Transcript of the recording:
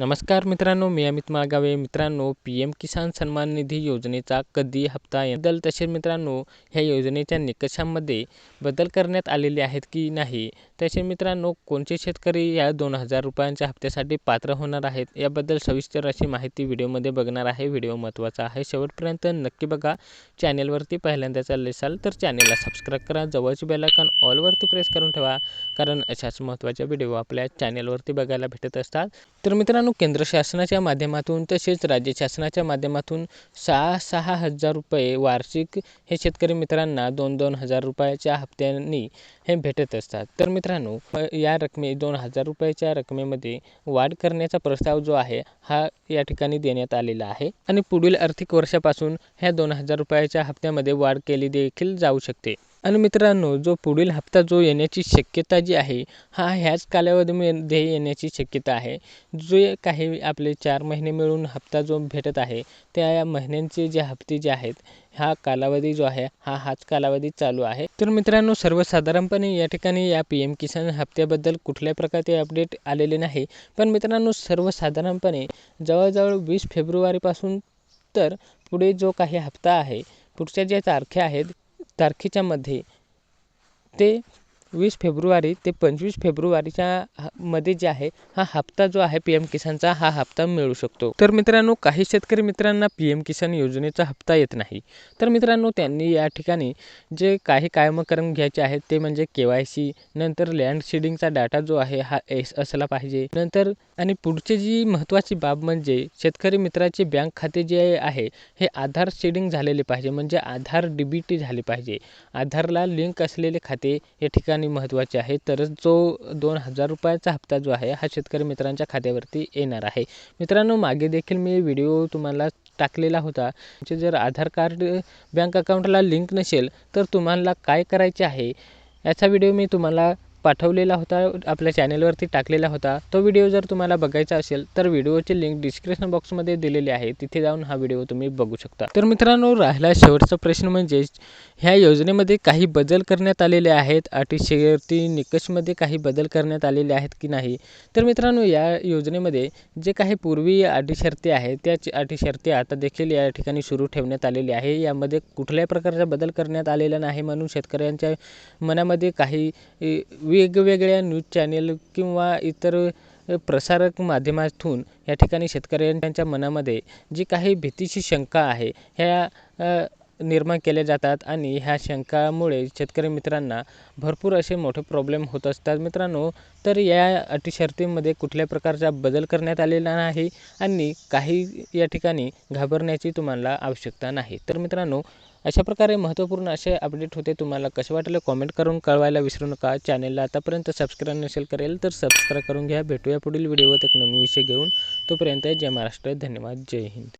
नमस्कार मित्रांनो मी अमित मागावे. मित्रांनो पी एम किसान सन्मान निधी योजनेचा कधी हप्ता बदल तसेच मित्रांनो ह्या योजनेच्या निकषांमध्ये बदल करण्यात आलेले आहेत की नाही? त्याचे मित्रांनो कोणते शेतकरी या दोन हजार रुपयांच्या हप्त्यासाठी पात्र होणार आहेत याबद्दल सविस्तर अशी माहिती व्हिडिओमध्ये बघणार आहे. व्हिडिओ महत्त्वाचा आहे. शेवटपर्यंत नक्की बघा. चॅनेलवरती पहिल्यांदा चालले असाल तर चॅनेलला सबस्क्राईब करा. जवळची बेलायकॉन ऑलवरती प्रेस करून ठेवा कारण अशाच महत्त्वाच्या व्हिडिओ आपल्या चॅनेलवरती बघायला भेटत असतात. तर मित्रांनो केंद्र शासनाच्या माध्यमातून तसेच राज्य शासनाच्या माध्यमातून सहा सहा हजार रुपये वार्षिक हे शेतकरी मित्रांना दोन दोन हजार रुपयाच्या हप्त्यांनी हे भेटत असतात. तर मित्रांनो या रकमे दोन हजार रुपयाच्या रकमेमध्ये वाढ करण्याचा प्रस्ताव जो आहे हा या ठिकाणी देण्यात आलेला आहे. आणि पुढील आर्थिक वर्षापासून ह्या दोन हजार रुपयाच्या हप्त्यामध्ये वाढ केली देखील जाऊ शकते. आणि मित्रांनो जो पुढील हप्ता जो येण्याची शक्यता जी आहे हा ह्याच कालावधीमध्ये येण्याची शक्यता आहे. जे काही आपले चार महिने मिळून हप्ता जो भेटत आहे त्या या महिन्यांचे जे हप्ते जे आहेत हा कालावधी जो आहे हा हाच कालावधी चालू आहे. तर मित्रांनो सर्वसाधारणपणे या ठिकाणी या पी एम किसान हप्त्याबद्दल कुठल्या प्रकारचे अपडेट आलेले नाही. पण मित्रांनो सर्वसाधारणपणे जवळजवळ वीस फेब्रुवारीपासून तर पुढे जो काही हप्ता आहे पुढच्या ज्या तारखे आहेत तारखेच्यामध्ये ते वीस फेब्रुवारी ते पंचवीस फेब्रुवारीच्या मध्ये जे आहे हा हप्ता जो आहे पी एम किसानचा हा हप्ता मिळू शकतो. तर मित्रांनो काही शेतकरी मित्रांना पी एम किसान योजनेचा हप्ता येत नाही. तर मित्रांनो त्यांनी या ठिकाणी जे काही कामं घ्यायचे आहेत ते म्हणजे के वाय सी नंतर लँड शेडिंगचा डाटा जो आहे हा एस असला पाहिजे. नंतर आणि पुढची जी महत्त्वाची बाब म्हणजे शेतकरी मित्राचे बँक खाते जे आहे हे आधार शेडिंग झालेले पाहिजे म्हणजे आधार डी बी टी झाले पाहिजे. आधारला लिंक असलेले खाते या ठिकाणी आणि महत्त्वाचे आहे. तरच जो दोन हजार रुपयाचा हप्ता जो आहे हा शेतकरी मित्रांच्या खात्यावरती येणार आहे. मित्रांनो मागे देखील मी व्हिडिओ तुम्हाला टाकलेला होता. म्हणजे जर आधार कार्ड बँक अकाउंटला लिंक नसेल तर तुम्हाला काय करायचे आहे? याचा व्हिडिओ मी तुम्हाला पाठवलेला होता आपल्या चॅनेलवरती टाकलेला होता. तो व्हिडिओ जर तुम्हाला बघायचा असेल तर व्हिडिओची लिंक डिस्क्रिप्शन बॉक्समध्ये दिलेली आहे. तिथे जाऊन हा व्हिडिओ तुम्ही बघू शकता. तर मित्रांनो राहिला शेवटचा प्रश्न म्हणजे ह्या योजनेमध्ये काही बदल करण्यात आलेले आहेत? अटी शर्ती निकषमध्ये काही बदल करण्यात आलेले आहेत की नाही? तर मित्रांनो या योजनेमध्ये जे काही पूर्वी अटी शर्ती आहेत त्या अटी शर्ती आता देखील या ठिकाणी सुरू ठेवण्यात आलेली आहे. यामध्ये कुठल्याही प्रकारचा बदल करण्यात आलेला नाही म्हणून शेतकऱ्यांच्या मनामध्ये काही वेगवेगळ्या न्यूज चॅनेल किंवा इतर प्रसारक माध्यमातून या ठिकाणी शेतकऱ्यांच्या मनामध्ये जी काही भीतीची शंका आहे ह्या निर्माण केल्या जातात आणि ह्या शंकामुळे शेतकरी मित्रांना भरपूर असे मोठे प्रॉब्लेम होत असतात. मित्रांनो तर या अटी शर्तीमध्ये कुठल्या प्रकारचा बदल करण्यात आलेला नाही आणि काही या ठिकाणी घाबरण्याची तुम्हाला आवश्यकता नाही. तर मित्रांनो अशा प्रकारे महत्त्वपूर्ण असे अपडेट होते. तुम्हाला कसे वाटले कॉमेंट करून कळवायला विसरू नका. चॅनेलला आतापर्यंत सबस्क्राईब नसेल करेल तर सबस्क्राईब करून घ्या. भेटूया पुढील व्हिडिओ एक नवीन विषय घेऊन. तोपर्यंत जय महाराष्ट्र. धन्यवाद. जय हिंद.